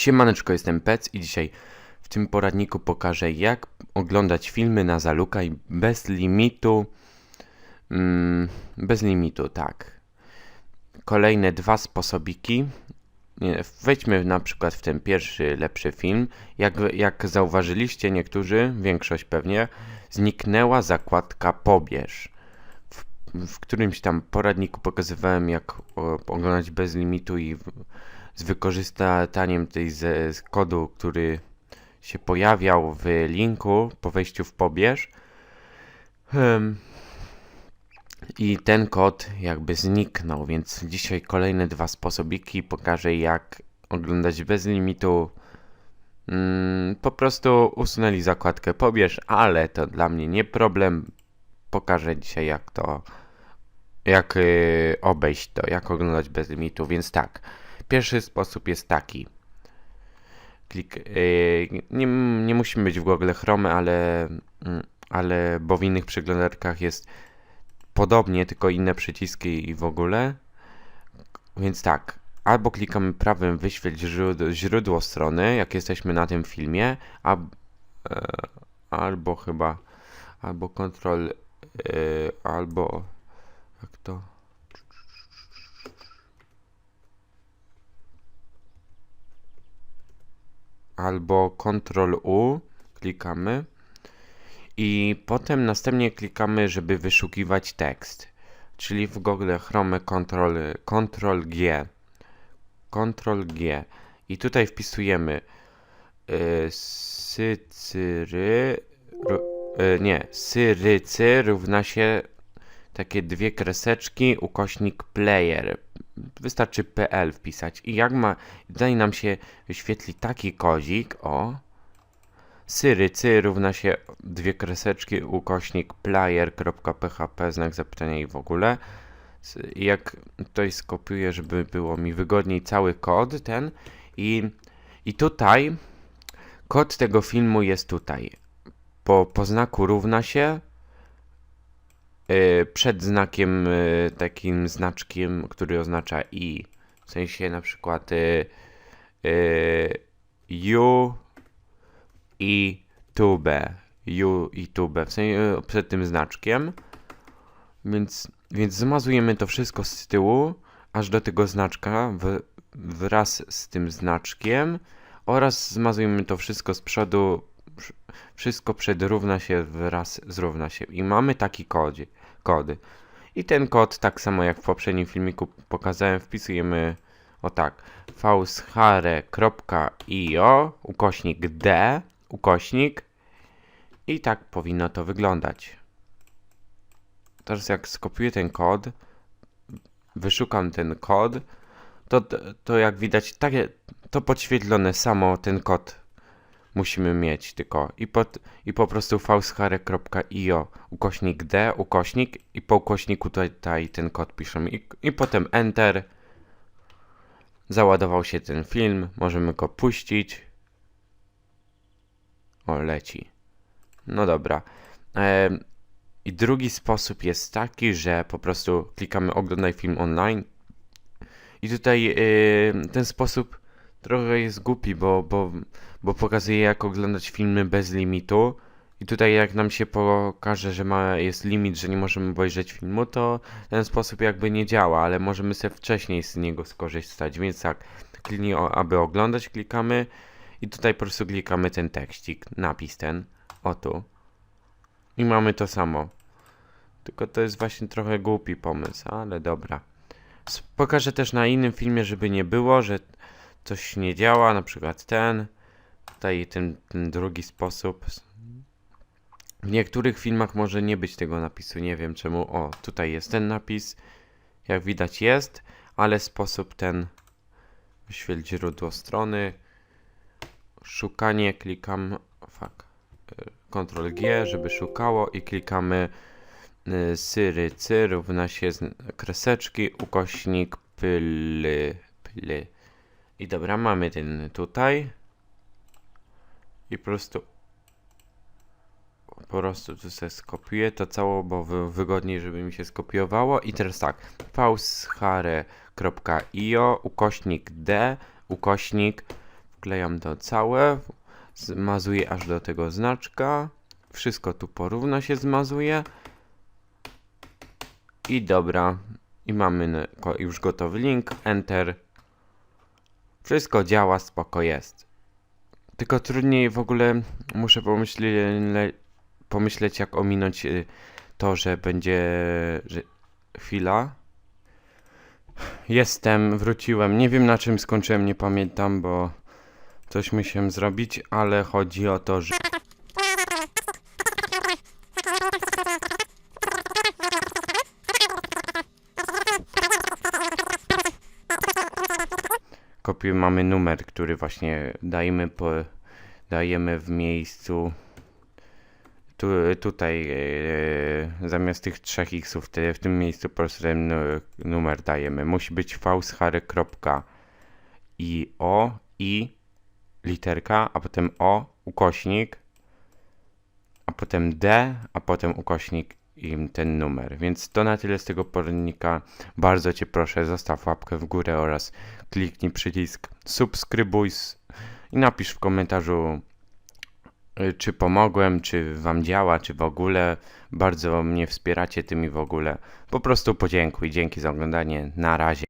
Siemaneczko, jestem Pec i dzisiaj w tym poradniku pokażę jak oglądać filmy na Zaluka i bez limitu. Mm, bez limitu, tak. Kolejne dwa sposobiki. Wejdźmy na przykład w ten pierwszy, lepszy film. Jak, jak zauważyliście niektórzy, większość pewnie, zniknęła zakładka pobierz. W, którymś tam poradniku pokazywałem jak oglądać bez limitu i z wykorzystaniem tej z, z kodu, który się pojawiał w linku po wejściu w pobierz. I ten kod jakby zniknął, więc dzisiaj kolejne dwa sposobiki pokażę jak oglądać bez limitu. Mm, po prostu usunęli zakładkę pobierz, ale to dla mnie nie problem. Pokażę dzisiaj jak to jak y, obejść to, jak oglądać bez limitu, więc tak. Pierwszy sposób jest taki. Klik, y, nie, nie musimy być w Google Chrome, ale, mm, ale bo w innych przeglądarkach jest podobnie, tylko inne przyciski i w ogóle. Więc tak, albo klikamy prawym wyświetl źródło, źródło strony, jak jesteśmy na tym filmie, a, e, albo chyba, albo kontrol, e, albo jak to? Albo Ctrl U klikamy i potem następnie klikamy, żeby wyszukiwać tekst. Czyli w Google Chrome Ctrl, Ctrl G. Ctrl G. I tutaj wpisujemy y, sycyry, y, nie, syrycy równa się takie dwie kreseczki, ukośnik player. Wystarczy PL wpisać. I jak ma, tutaj nam się wyświetli taki kozik, o. Syrycy równa się dwie kreseczki, ukośnik player.php, znak zapytania i w ogóle. Jak tutaj skopiuję, żeby było mi wygodniej cały kod ten i, i tutaj kod tego filmu jest tutaj. Po, po znaku równa się przed znakiem y, takim znaczkiem, który oznacza i. W sensie na przykład y, y, u i tube. U i tube. W sensie przed tym znaczkiem. Więc, więc zmazujemy to wszystko z tyłu, aż do tego znaczka w, wraz z tym znaczkiem oraz zmazujemy to wszystko z przodu, wsz- wszystko przed równa się wraz z równa się. I mamy taki kodzie, kody. I ten kod, tak samo jak w poprzednim filmiku pokazałem, wpisujemy o tak fauschare.io ukośnik d ukośnik i tak powinno to wyglądać. Teraz jak skopiuję ten kod, wyszukam ten kod, to, to jak widać, takie, to podświetlone samo ten kod musimy mieć tylko i, pod, i po prostu fauschare.io ukośnik d, ukośnik i po ukośniku tutaj, ten kod piszemy I, i potem enter. Załadował się ten film, możemy go puścić. O, leci. No dobra. I drugi sposób jest taki, że po prostu klikamy oglądaj film online. I tutaj y, ten sposób trochę jest głupi, bo, bo, bo pokazuje jak oglądać filmy bez limitu. I tutaj jak nam się pokaże, że ma, jest limit, że nie możemy obejrzeć filmu, to ten sposób jakby nie działa, ale możemy sobie wcześniej z niego skorzystać. Więc tak, kliknij, aby oglądać, klikamy i tutaj po prostu klikamy ten tekstik, napis ten, o tu. I mamy to samo. Tylko to jest właśnie trochę głupi pomysł, ale dobra. Pokażę też na innym filmie, żeby nie było, że coś nie działa, na przykład ten. Tutaj ten, ten drugi sposób. W niektórych filmach może nie być tego napisu, nie wiem czemu. O, tutaj jest ten napis. Jak widać jest, ale sposób ten wyświetl źródło strony. Szukanie, klikam, fuck, y, Ctrl G, żeby szukało i klikamy y, syry, cy równa się z kreseczki, ukośnik, ply, ply. I dobra, mamy ten tutaj. I po prostu po prostu tu sobie skopiuję to cało, bo wy, wygodniej, żeby mi się skopiowało. I teraz tak, pauschare.io, ukośnik D, ukośnik, wklejam to całe, zmazuję aż do tego znaczka. Wszystko tu porówno się zmazuje. I dobra. I mamy już gotowy link. Enter. Wszystko działa, spoko jest. Tylko trudniej w ogóle muszę pomyśleć, jak ominąć y, to, że będzie że... chwila. Jestem, wróciłem. Nie wiem na czym skończyłem, nie pamiętam, bo coś musiałem zrobić, ale chodzi o to, że kopiuj mamy numer, który właśnie dajemy po, dajemy w miejscu tu, tutaj e, zamiast tych trzech xów w tym miejscu po prostu ten nu- numer dajemy. Musi być fauschary.io i literka, a potem o ukośnik, a potem d, a potem ukośnik i ten numer. Więc to na tyle z tego poradnika. Bardzo Cię proszę, zostaw łapkę w górę oraz kliknij przycisk subskrybuj i napisz w komentarzu, y, czy pomogłem, czy Wam działa, czy w ogóle. Bardzo mnie wspieracie tymi w ogóle. Po prostu podziękuj. Dzięki za oglądanie. Na razie.